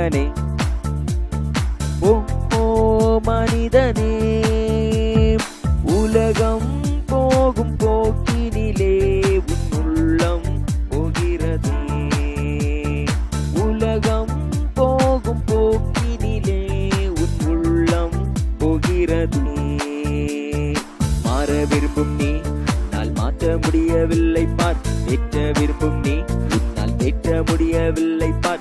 மனிதனே. ஓ ஓ மனிதனே. உலகம் போகும் போக்கினிலே உன் உள்ளம் போகிறதே. உலகம் போகும் போக்கினிலே உன் உள்ளம் போகிறதே. மாற விரும்பும் நீ நான் மாற்ற முடியவில்லை பார். வெற்ற விரும்பும் நீ உன்னால் வெற்ற முடியவில்லை பார்.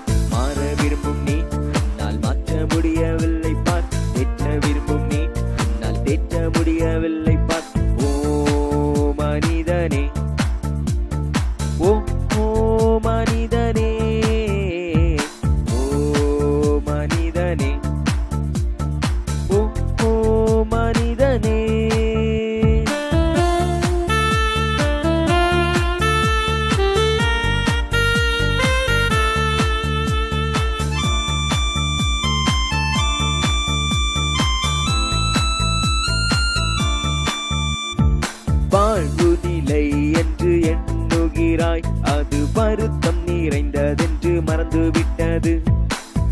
மறந்து விட்டது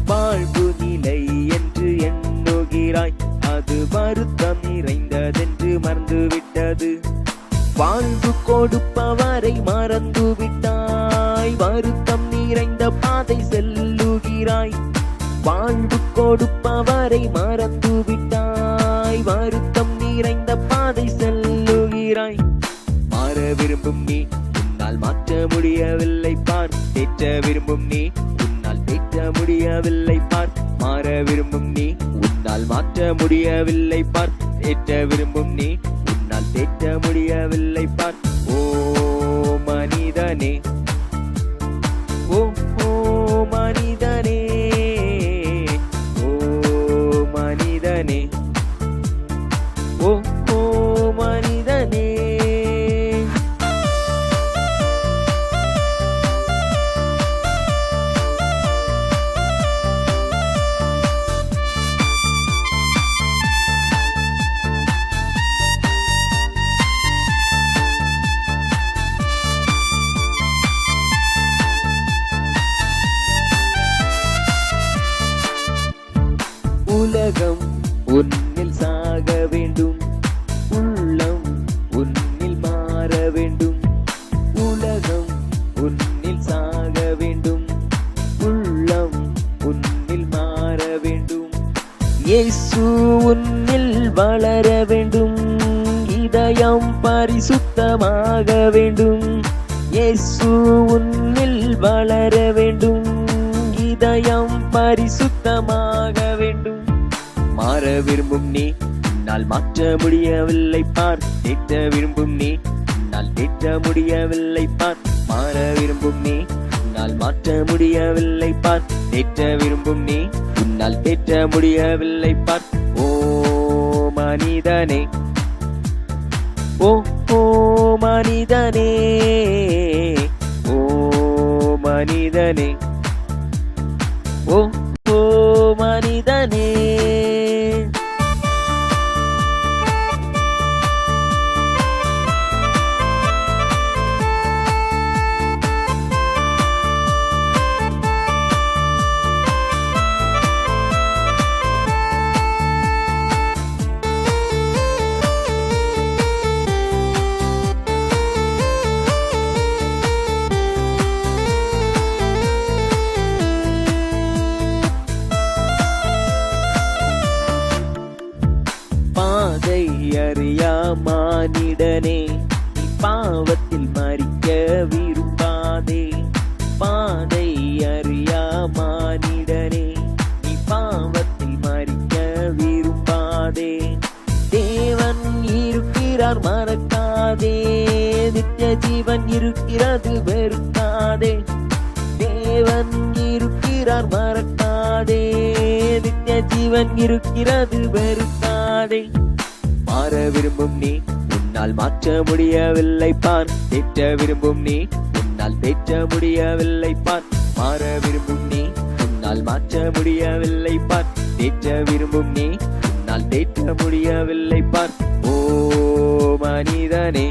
வாழ்வு நிலை என்று எண்ணுகிறாய். அது வருத்தம் நிறைந்ததென்று மறந்துவிட்டது. வாழ்வு கொடுப்பவரை மறந்து விட்டாய் வருத்தம் நிறைந்த பாதை செல்லுகிறாய். வாழ்வு கொடுப்பவரை மறந்து விட்டாய் வருத்தம் நிறைந்த பாதை செல்லுகிறாய். மாற விரும்பும் நீ உன்னால் மாற்ற முடியவில்லை பார். தேற்ற விரும்பும் நீ உன்னால் தேற்ற முடியவில்லை பார். மாற விரும்பும் நீ உன்னால் மாற்ற முடியவில்லை பார். தேற்ற விரும்பும் நீ உன்னால் தேற்ற முடியவில்லை பார். ஓ மனிதனே ஓ உலகம் உன்னில் சாக வேண்டும். உள்ளம் உன்னில் மாற வேண்டும். உலகம் உன்னில் சாக வேண்டும். உள்ளம் உன்னில் மாற வேண்டும். இயேசு உன்னில் வளர வேண்டும். இதயம் பரிசுத்தமாக வேண்டும். இயேசு உன்னில் வளர வேண்டும். இதயம் பரிசுத்தமாக வேண்டும். மாற விரும்பும் நீ. உன்னால் மாற்ற முடியவில்லை பார் தேற்ற விரும்பும் நீ. உன்னால் தேற்ற முடியவில்லை பார் மாற விரும்பும் நீ. உன்னால் மாற்ற முடியவில்லை பார் தேற்ற விரும்பும் நீ. உன்னால் தேற்ற முடியவில்லை பார் ஓ மனிதனே. ஓ ஓ மனிதனே. ஓ மனிதனே. ஓ ஓ மனி அறியா மானிடனே நீ பாவத்தில் மறிக்க விரும்பாதே. பாதை அறியா மானிடனே நீ பாவத்தில் மறிக்க விரும்பாதே. தேவன் இருக்கிறார் மறக்காதே. நித்திய ஜீவன் இருக்கிறது வெறுக்காதே. தேவன் இருக்கிறார் மறக்காதே. நித்திய ஜீவன் இருக்கிறது வெறுக்காதே. மாற விரும்பும் நீ உன்னால் மாற்ற முடியவில்லை பார் தேற்ற விரும்பும் நீ உன்னால் தேற்ற முடியவில்லை பான். மாற விரும்பும் நீ உன்னால் மாற்ற முடியவில்லை பான். தேற்ற விரும்பும் நீ உன்னால் தேற்ற முடியவில்லை பான். ஓ மனிதனே